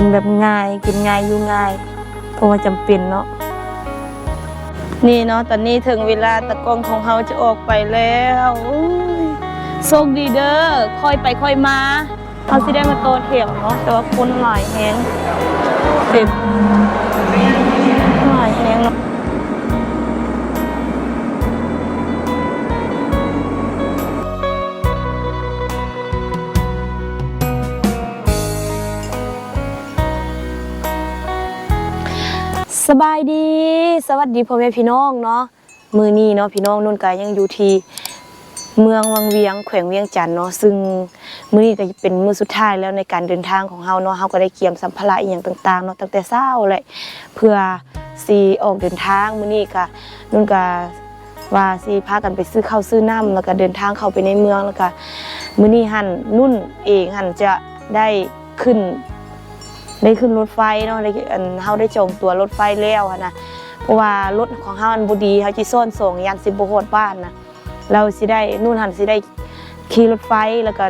กินแบบง่าย กินง่ายอยู่ง่าย เพราะว่าจำเป็นเนาะนี่เนาะตอนนี้ถึงเวลาตะกงของเขาจะออกไปแล้วอุ้ยโชคดีเด้อค่อยไปค่อยมาเขาสิได้มาโตเถียงเนาะแต่ว่าคนหลายแฮงเต็ม สบายดี สวัสดีพ่อแม่พี่น้องเนาะมือนี้เนาะพี่น้องนุ่นกายยังอยู่ที่เมืองวังเวียงแขวงเวียงจันทน์เนาะซึ่งมื้อนี้ก็จะเป็นมื้อสุดท้ายแล้วในการเดินทางของเฮาเนาะเฮาก็ได้เตรียมสัมภาระอีหยังต่างๆเนาะตั้งแต่เช้าเลยเพื่อสิออกเดินทางมื้อนี้ก็นุ่นก็ว่าสิพากันไปซื้อข้าวซื้อน้ำแล้วก็เดินทางเข้าไปในเมืองแล้วก็มื้อนี้หั่นนุ่นเองหั่นจะได้ขึ้น ได้ขึ้นรถไฟเนาะได้อันเฮาได้จองตัวรถไฟแล้วนะเพราะว่ารถของเฮาอันบ่ดีเฮาสิซ่อนส่งยานสิบ่ฮอดบ้านนะเราสิได้นู่นหันสิได้ขี่รถไฟแล้วก็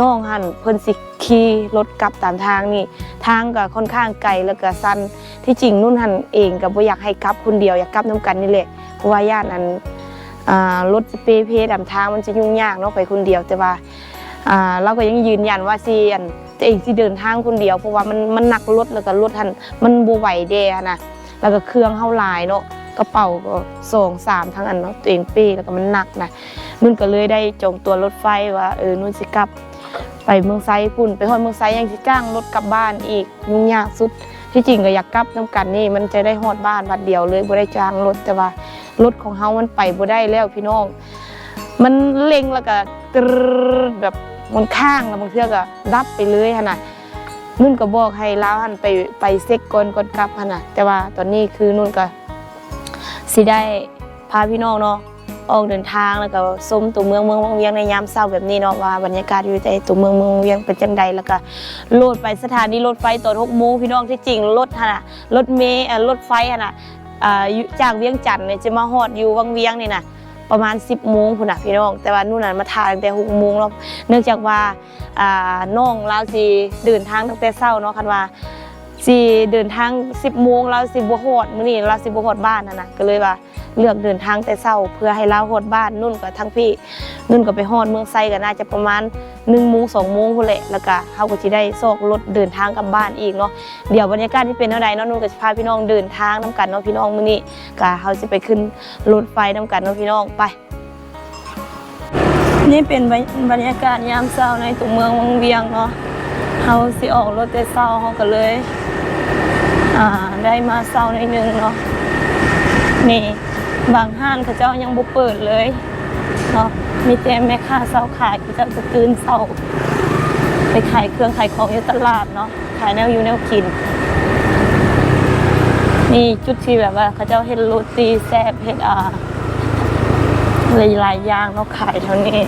น้องหันเพิ่นสิขี่รถกลับตามทางนี่ทางก็ค่อนข้างไกลแล้วก็สั้นที่จริงนู่นหันเองก็บ่อยากให้กลับคนเดียวอยากกลับนํกันนี่แหละเพราะว่าย่านอันอ่ารถสเปรย์เพดามทางมันจะยุ่งยากเนาะไปคนเดียวแต่ว่าอ่าเราก็ยังยืนยันว่าสิอัน ตัวเองสิเดินทางคนเดียว เพราะว่ามันมันหนักรถแล้วก็รถหันมันบ่ไหวแดนะแล้วก็เครื่องเฮาหลายเนาะกระเป๋าก็สองสามทั้งอันเนาะตัวเองเป้แล้วก็มันหนักนะนุ่นก็เลยได้จองตัวรถไฟว่าเออนุ่นสิกลับ ไปเมืองไซปุ่น ไปฮอดเมืองไซยังสิจ้างรถกลับบ้านอีกยุ่งยากสุดที่จริงก็อยากกลับน้ำกันนี่ มันจะได้ฮอดบ้านบัดเดียวเลยบ่ได้จ้างรถแต่ว่ารถของเฮามันไปบ่ได้แล้วพี่น้อง มันเล็งแล้วก็แบบ มันข้างแล้วบางเทื่อก็ดับไปเลยหั่นน่ะนุ่นก็บอกให้ลาวหันไปไปเซ็กก่อนก่อนกลับหั่นะแต่ว่าตอนนี้คือนุ่นก็สิได้พาพี่น้องเนาะออกเดินทางแล้วก็ชมตัวเมืองเมืองวังเวียงในยามเช้าแบบนี้เนาะว่าบรรยากาศอยู่ในตัวเมืองเมืองวังเวียงเป็นจังใดแล้วก็โลดไปสถานีรถไฟตอน6โมงพี่น้องที่จริงรถหั่นะรถเมล์เออรถไฟหั่นะอ่าอยู่จากเวียงจันทน์เนี่ยจะมาฮอดอยู่วังเวียงนี่นะ ประมาณ 10โมงพุ่นน่ะพี่น้อง แต่ว่านู่นน่ะมาทาตั้งแต่6โมงแล้วเนื่องจากว่าอ่าน้องลาวสิเดินทางตั้งแต่เช้าเนาะคันว่า สิเดินทาง10โมงแล้วสิบ่ฮอดมื้อนี้เราสิบ่ฮอดบ้านนั่นะก็เลยว่าเลือกเดินทางแต่เช้าเพื่อให้เราฮอดบ้านนุ่นก็ทั้งพี่นุ่นก็ไปฮอดเมืองไซก็น่าจะประมาณ1โมง2โมงพุ่นแหละแล้วก็เฮาก็สิได้ซอกรถเดินทางกลับบ้านอีกเนาะเดี๋ยวบรรยากาศที่เป็นเท่าใดเนาะนุ่นก็สิพาพี่น้องเดินทางนํกันเนาะพี่น้องมื้อนี้ก็เฮาสิไปขึ้นรถไฟนํกันเนาะพี่น้องไปนี่เป็นบรรยากาศยามเช้าในตัวเมืองวังเวียงเนาะเฮาสิออกรถแต่เช้าเฮาก็เลย อ่าได้มาเศร้าในอยนึงเนาะนี่บางห้านเขาเจ้ายังบ่เปิดเลยเนาะมีแต่แม่ค้าเศร้าขายเขาเจ้าจะตื่นเศร้าไปขายเครื่องขายของอยู่ตลาดเนาะขายแนวอยู่แนวกินนี่จุดที่แบบว่าเขาเจ้าเฮ็ดโรตีแซ่บเฮ็ดอ่าหลายๆอย่างเนาะขายเท่านี้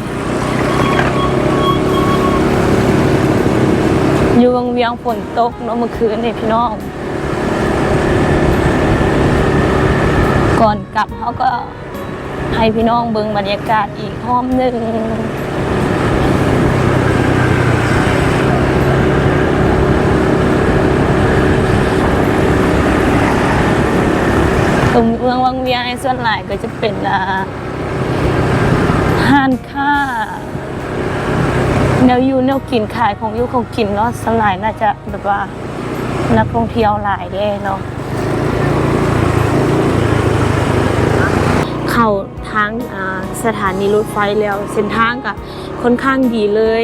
อยู่วังเวียงฝนตกเนาะเมื่อคืนนี่พี่น้อง ก่อนกลับเขาก็ให้พี่น้องเบิ่งบรรยากาศอีกห้อมหนึ่งตรงเมืองวังเวียงในส่วนหลายก็จะเป็นอ่าห้านค้าแนวอยู่แนวกินขายของอยู่ของกินเนาะสลายน่าจะแบบว่านักท่องเที่ยวหลายเด้เนาะ เข้าทางสถานีรถไฟแล้ว เส้นทางก็ค่อนข้างดีเลย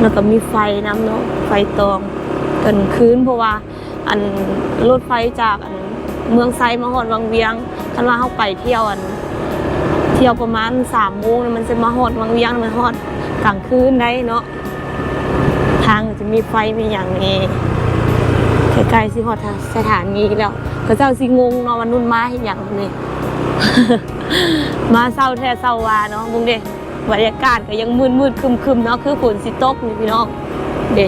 แล้วก็มีไฟน้ำเนาะไฟตองกันคืนเพราะว่าอันรถไฟจากอันเมืองไซมาฮอดวังเวียงคันว่าเฮาไปเที่ยวอัน เที่ยวประมาณสามโมงมันจะมาฮอดวังเวียงมันฮอดกลางคืนได้เนาะทางจะมีไฟมีอย่างนี้ใกล้ๆสิฮอดสถานีแล้วก็เจ้าสิงงเนาะวันนุ่นมาเห็นอย่างนี้ มาเศร้าแท้เศร้าวาเนาะมึงเด้บรรยากาศก็ยังมืดมืดคึมคึมเนาะคือฝนสิตกพี่น้องเด็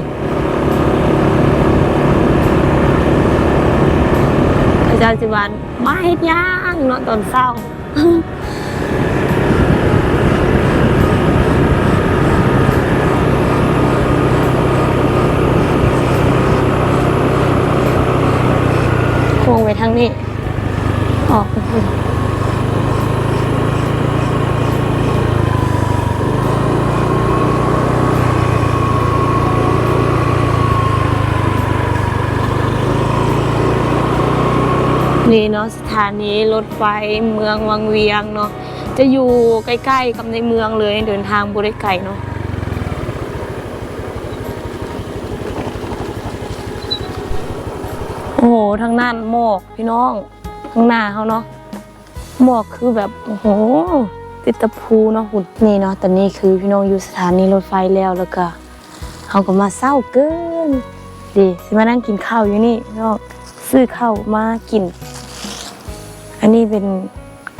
อาจารย์จิวันมาเฮ็ดย่างเนาะตอนเศร้าโค้งไปทางนี้ ออกไปคุณ นี่เนาะสถานีรถไฟเมืองวังเวียงเนาะจะอยู่ใกล้ๆกับในเมืองเลยเดินทางบริไก่เนาะโอ้โหทางนั้นหมอกพี่น้องข้างหน้าเขาเนาะหมอกคือแบบโอ้โหติดตะพูเนาะหุ่นนี่เนาะตอนนี้คือพี่น้องอยู่สถานีรถไฟแล้วแล้วก็เขาก็มาเศร้าเกินดิสิมานั่งกินข้าวอยู่นี่พี่น้องซื้อข้าวมากิน เป็น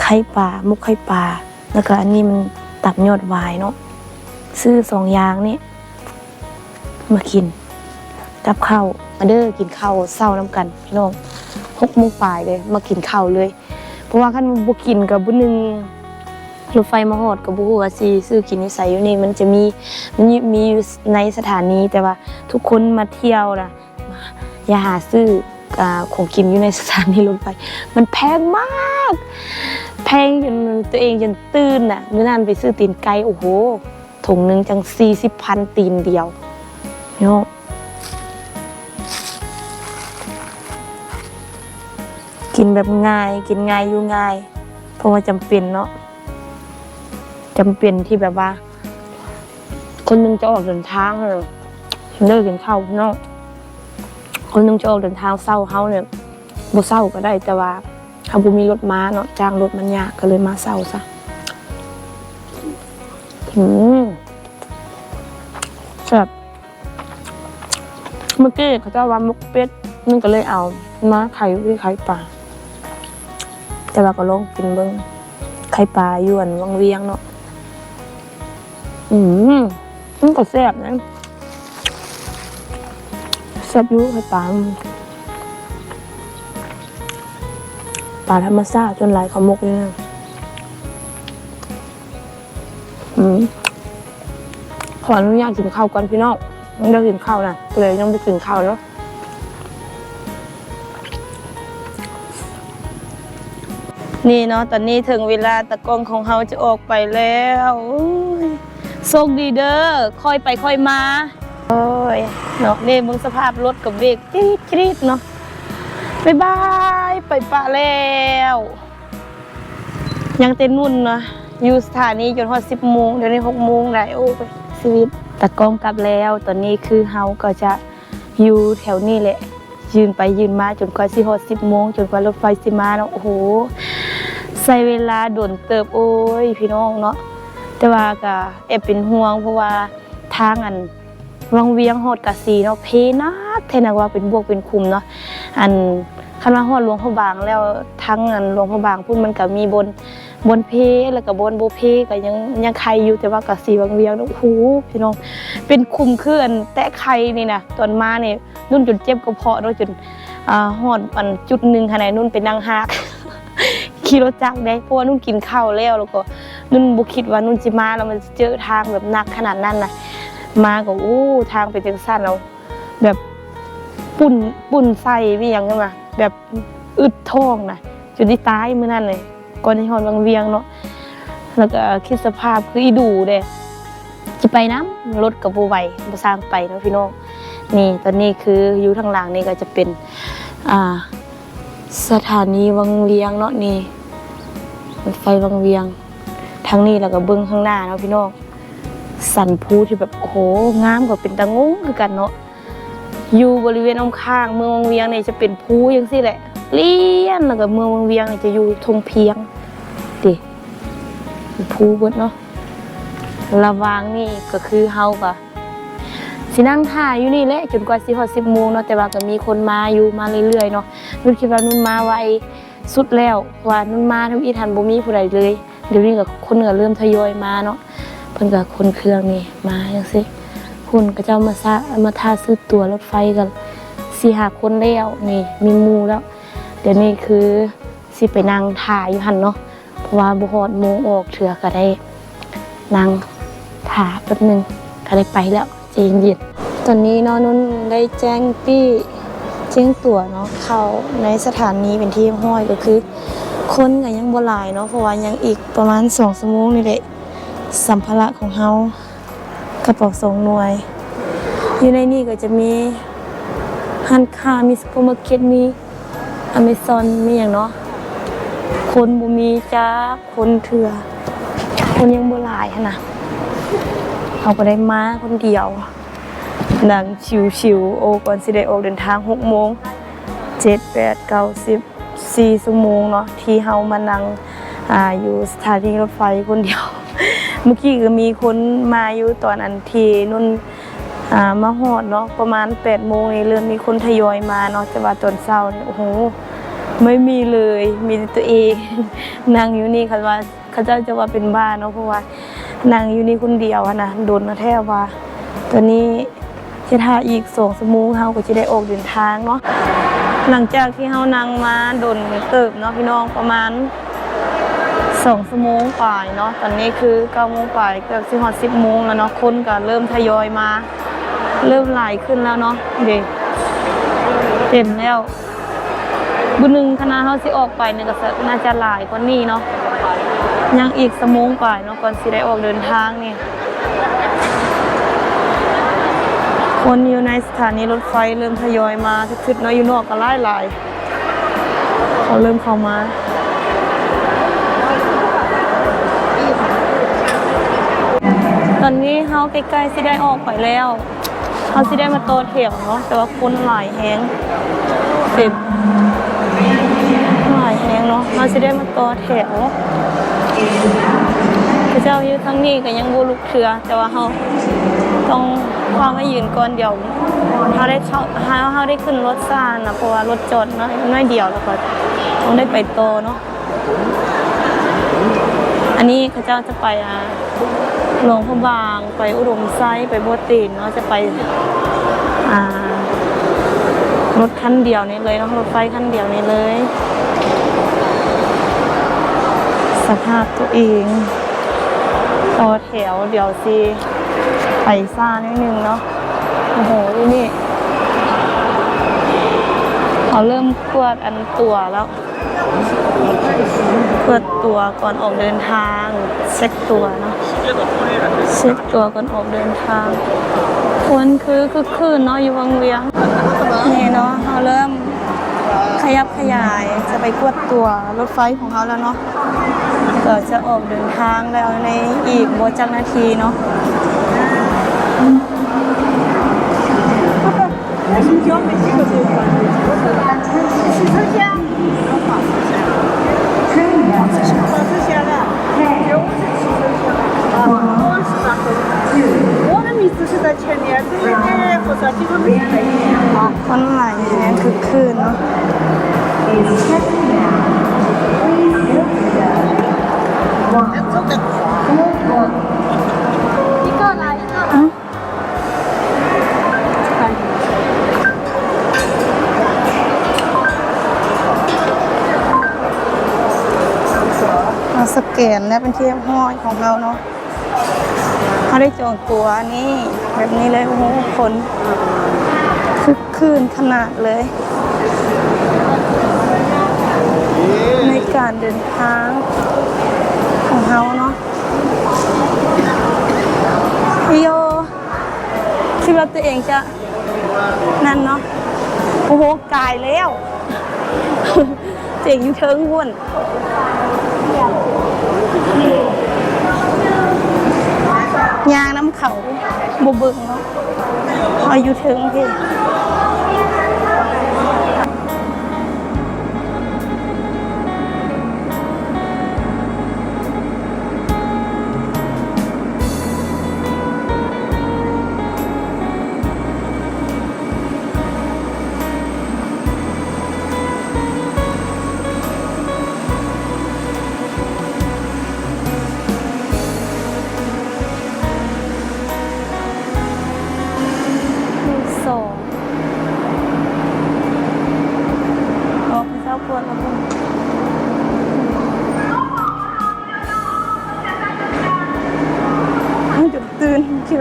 ไข่ปลามุกไข่ปลาแล้วก็อันนี้มันตับยอดวายเนาะซื้อสองอย่างนี่มากินกับข้าวมาเด้อกินข้าวเศร้าน้ำกันพี่น้องหกโมงปลายเลยมากินข้าวเลย เพราะว่าขั้นบุกินกับบุหนึงรถไฟมาหอดกับบุหัวซีซื้อกินนิสัยอยู่นี่มันจะมีมันมีอยู่ในสถานีแต่ว่าทุกคนมาเที่ยวนะอย่าหาซื้อ ของกินอยู่ในสถานีรถไฟมันแพงมาก แพงจนตัวเองจนตื่นน่ะเมื่อนั้นไปซื้อตีนไก่โอ้โหถุงหนึงจังสี่สิบพันตีนเดียวพี่น้องกินแบบง่ายกินง่ายอยู่ง่าย เพราะว่าจำเป็นเนาะจำเป็นที่แบบว่า คนหนึงจะออกเดินทางเออเลิกกินข้าวเนาะ คนหนึงจะออกเดินทางเศร้าเฮาเนี่ยบ่เศร้าก็ได้แต่ว่าถ้าบ่มีรถม้าเนาะจ้างรถมันยากก็เลยมาเศร้าซะอืมแบบเมื่อกี้เขาจะว่ามุกเป็ดนึงก็เลยเอามาไข่วิไข่ปลาแต่ว่าก็ลองกินเบิ้งไข่ปลาอยวนวังเวียงเนาะอืมมันก็แซ่บนะ บยุ่ไข่ปลามันปลาธรรมชาติจนหลายขามกเลยนะอืมขออนุญาตกินข้าวก่อนพี่น้องยังได้กินข้าวนะเลยยังไม่กินข้าวเนาะนี่เนาะตอนนี้ถึงเวลาตะกองของเฮาจะออกไปแล้วโชคดีเด้อค่อยไปค่อยมา โอ้ยเนาะนี่มึงสภาพรถกับเบรกจี๊ดจี๊ดเนาะบายบายไปปะแล้ว ยังเต้นนุ่นเนาะอยู่สถานีจนฮอดสิบโมงเดี๋ยวนี้หกโมงได้โอ้ยชีวิตตะกล้องกลับแล้ว ตอนนี้คือเฮาก็จะอยู่แถวนี้แหละ ยืนไปยืนมาจนกว่าสิฮอดสิบโมงจนกว่ารถไฟสิมาเนาะโอ้โหใช้เวลาโดนเติบโอ้ยพี่น้องเนาะแต่ว่าก็แอบเป็นห่วงเพราะว่าทางอัน วังเวียงฮอดกะสีเนาะเพนักแทนักว่าเป็นบวกเป็นคุมเนาะอันคันว่าฮอดหลวงพระบางแล้วทั้งอันหลวงพระบางพุ่นมันก็มีบนบนเพแล้วก็บนโบเพก็ยังยังใครอยู่แต่ว่ากะสีวังเวียงเนาะโอ้โหพี่น้องเป็นคุมคืออันแตะไข่นี่นะตอนมาเนี่ยนุ่นจนเจ็บกระเพาะเนาะจนอ่าฮอดอันจุดหนึ่งขนาดนุ่นไปนั่งฮักขี่รถจักรได้เพราะว่านุ่นกินข้าวแล้วแล้วก็นุ่นบุคิดว่านุ่นจิมาแล้วมันจะเจอทางแบบหนักขนาดนั้นนะ มาก็อู้ทางไปจังสั้นเราแบบปุ่นปุ่นใส่ไม่ยังไงมาแบบอึดท้องนะจุดที่ตายเมื่อนั้นเลยก่อนที่หอนวังเวียงเนาะแล้วก็คิดสภาพคืออีดูเด้จะไปน้ำรถกับบูไวบูสร้างไปเนาะพี่น้องนี่ตอนนี้คืออยู่ทางหลังนี่ก็จะเป็นอ่าสถานีวังเวียงเนาะนี่รถไฟวังเวียงทางนี้แล้วก็เบิ้งข้างหน้าเนาะพี่น้อง สันภูที่แบบโอ้โหงามกว่าเป็นตะงงคือกันเนาะอยู่บริเวณอ้อมข้าง เมืองวังเวียงเนี่ยจะเป็นภูยังสิแหละเลี้ยนแล้วก็เมืองวังเวียงเนี่ยจะอยู่ทงเพียงดิเป็นภูเบิดเนาะระวางนี่ก็คือเฮาก็สินั่งท่าอยู่นี่แหละจนกว่าสิฮอด10โมงเนาะแต่ว่าก็มีคนมาอยู่มาเรื่อยๆเนาะนุ่นคิดว่านุ่นมาไวสุดแล้วเพราะว่านุ่นมาทำอีทันบ่มีผู้ใดเลย เดี๋ยวนี้ก็คนก็เริ่มทยอยมาเนาะ เพิ่นก็คนเครื่องนี่มาจังซี่คุณก็เจ้ามาซะมาท่าซื้อตั๋วรถไฟกันสี่หาคนแล้วนี่มีมูแล้ว เดี๋ยวนี้คือสิไปนั่งถ่ายอยู่หันเนาะเพราะว่าบ่ฮอดโมงออกเถือก็ได้นั่งถ่าแป๊บนึงก็ได้ไปแล้วใจเย็นตอนนี้เนาะนุ่นได้แจ้งปี้เจียงตัวเนาะเขาในสถานีเป็นที่ห้อยก็คือ คนก็ยังบ่หลายเนาะเพราะว่ายังอีกประมาณ2ชั่วโมงนี่แหละ สัมภาระของเฮากระเป๋าสองหน่วย อยู่ในนี่ก็จะมีฮันคามีซูเปอร์มาร์เก็ตมีอเมซอนมีอย่างเนาะคนบ่มีจ้าคนเถื่อคนยังบ่หลายนะเขาก็ได้มาคนเดียวนั่งชิวๆโอก่อนสิได้ออกเดินทาง6โมง7 8 9 10 4ชั่วโมงเนาะที่เฮามานั่ง อ่าอยู่สถานีรถไฟคนเดียว เมื่อกี้ก็มีคนมาอยู่ตอนอันทีนุ่นอ่ามาฮอดเนาะประมาณ8โมงนี่เริ่มมีคนทยอยมาเนาะแต่ว่าตอนเช้านี่โอ้โหไม่มีเลยมีตัวเองนั่งอยู่นี่เขาว่าเขาเจ้าจะว่าเป็นบ้าเนาะเพราะว่านั่งอยู่นี่คนเดียวนะโดนมาแทบว่าตอนนี้จะท่าอีกสองชั่วโมงเฮาก็จะได้ออกเดินทางเนาะหลังจากที่เฮานั่งมาโดนเติบเนาะพี่น้องประมาณ สองชั่วโมงปลายเนาะตอนนี้คือเก้าโมงปลายเกือบสิฮอดสิบโมงแล้วเนาะคนก็เริ่มทยอยมา เริ่มไหลขึ้นแล้วเนาะเด็กเต็มแล้วบุญหนึ่งคณะเขาสิออกไปเนี่ยก็น่าจะหลายกว่านี้เนาะยังอีกสมงกว่าเนาะก่อนสิได้ออกเดินทางนี่คนอยู่ในสถานีรถไฟเริ่มทยอยมาทึกๆเนาะอยู่นอกก็หลายหลายเขาเริ่มเข้ามา อนนี้เขาใกล้ๆสิได้ออกไปแล้วเขาสิได้มาโตอแถวเนาะแต่ว่าคนหลายแฮงเต็มหลายแหงเนาะมาสิได้มาโต่อแถวพระเจ้าอยู่ทั้งนี้ก็ยังบ่ลุกเถือ แต่ว่าเฮาต้องความมายืนก่อนเดี๋ยวเฮาได้เข้าเฮาเฮาได้ขึ้นรถซานะเพราะว่ารถจอดเนาะน้อยเดียวแล้วก็ต้องได้ไปโตเนาะอันนี้เขาเจ้าจะไปอ่า หลวงพระบางไปอุดมไซไปบัวตีนเนาะจะไปรถคันเดียวนี้เลยเนาะรถไฟคันเดียวนี้เลย สภาพตัวเองต่อแถวเดี๋ยวสิไปซ่านิดนึงเนาะโอ้โหดูนี่เขาเริ่มกวดอันตัวแล้วกวดตัวก่อนออกเดินทางเช็คตัวเนาะ เช็คตัวก่อนออกเดินทาง คนคือคือคืนเนาะอยู่วังเวียงนี่เนาะเราเริ่มขยับขยายจะไปกวดตัวรถไฟของเขาแล้วเนาะก็จะออกเดินทางแล้วในอีกโบจักนาทีเนาะ我前面，对面的火车几个没在里面啊。 คนหลายแรงคือคืนเนาะ 走得快。一个来一个。 อ่ะเราสแกนแล้วเป็นที่ห้อยของเราเนาะ เขาได้จองตัวนี่แบบนี้เลยโอ้โหคนคึกคืนขนาดเลย ในการเดินทางของเขาเนาะพี่โยคิดว่าตัวเองจะนั่นเนาะโอ้โหกายแล้ว เจ๋งอยู่เทิงหุ่น ยางน้ำเขาบุบึงเนาะอายุถึงพี่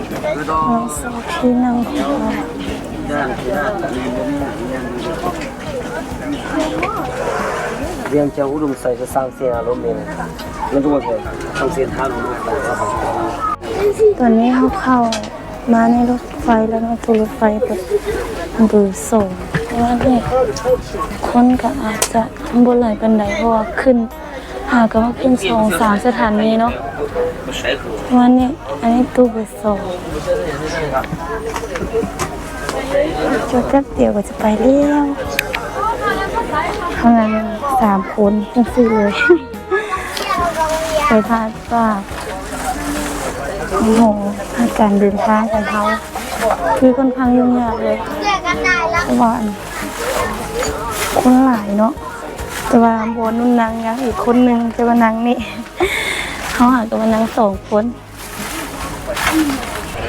นคิดว่า งสองที่นั่งของเราเรียนจะอุดมใส่จะสร้างเสียงอารมณ์เองมันรู้ว่าไงต้องเสียท่ารู้ไปว่าเขาตอนนี้เขาเข้ามาในรถไฟแล้วนะตัวรถไฟแบบเบอร์สองว่าเนี่ยคนก็อาจจะบนไหลายปันไดเพราะว่าขึ้น หาก็ว่าขึ้นสองสามสถานีเนาะวันนี้อันนี้ตู้เบอร์สองจดแป๊บเดียวก็จะไปเลี้ยวทำงานสามคนทั้งสี่เลยไปพาดว่าโอ้โหอาการเดินทางของเขาคือค่อนข้างยุ่งยากเลยเรียกกันได้แล้วเพราะว่าคนหลายเนาะ แต่ว่าบนนุ่นนางยังอีกคนนึงจะมานางนี่เขาหากับมานางสองคน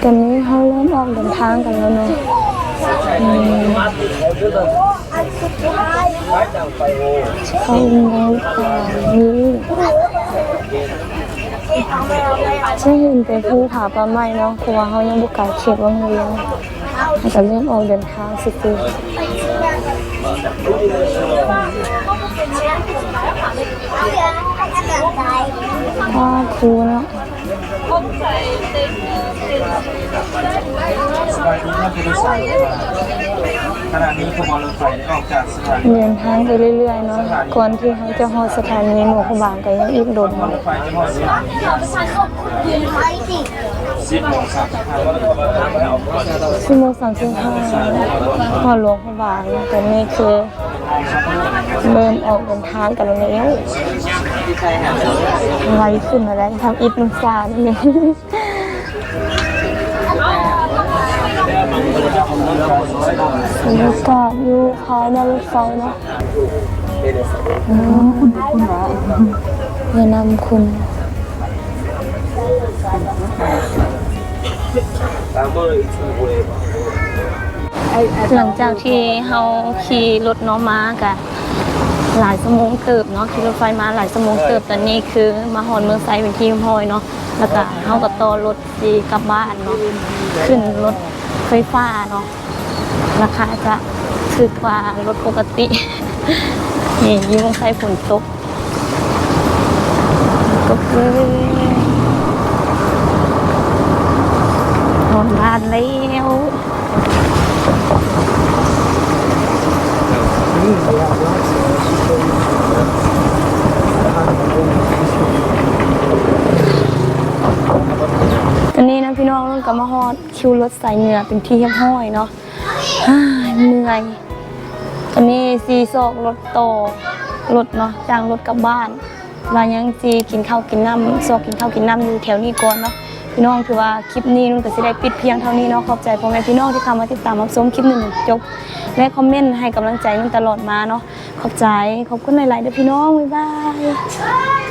ตอนนี้เขาเริ่มออกเดินทางกันแล้วเนาะเขาเองป่านี้ใช่เห็นแต่ภูผาปลาไม้เนาะเพราะว่าเขายังบุกไก่เขตวังเวียงเขาจะเริ่มออกเดินทางสิคือ พ่อครูเนาะสบายดีนะผู้โดยสารขณะนี้ขบวนรถไฟได้ออกจากสถานีเดินทางไปเรื่อยๆเนาะก่อนที่เขาจะฮอดสถานีหลวงพระบางก็ยังอีกโดนรถไฟจะหอดสถานีสิบโมงสามสิบห้าชั่วโมงสามสิบห้าพอหลวงพระบางเนแต่นี่คือเริ่มออกเดินทางกันแล้ว ไวขึ้นมาแล้วทำอีกน้ำซานิดนึงบรรยากาศอยู่ภายในรถไฟเนาะอืมแนะนำคุณตามเบอร์อีกทีเลยหลังจากที่เราขี่รถเน้องมากะ หลายสมงเติบเนาะขี่รถไฟมาหลายสมงเติบตอนนี้คือ มาหอนเมืองไซเป็นที่พอยเนาะแล้วก็เฮากับต่อรถดีกลับบ้านเนาะขึ้นรถไฟฟ้าเนาะราคาจะถูกกว่ารถปกตินี่อยิ่เมืองไซฝนตกตกเลยหอนบ้านแล้ว ตอนนี้นะพี่น้อง กำมาฮอดคิวรถสายเหนือเป็นที่เรียบร้อยเนาะอ้ายเหนื่อยตอนนี้ซีซอกรถโตรถเนาะจ้างรถกลับบ้านวายังจีกินข้าวกินน้ำซอกกินข้าวกินน้ำอยู่แถวนี้ก่อนเนาะพี่น้องถือว่าคลิปนี้นุ่นก็สิได้ปิดเพียงเท่านี้เนาะขอบใจพ่อแม่พี่น้องที่เข้ามาติดตามรับชมคลิปหนึ่งจบและคอมเมนต์ให้กำลังใจนุ่นตลอดมาเนาะขอบใจขอบคุณหลายๆเด้อพี่น้องบ๊ายบาย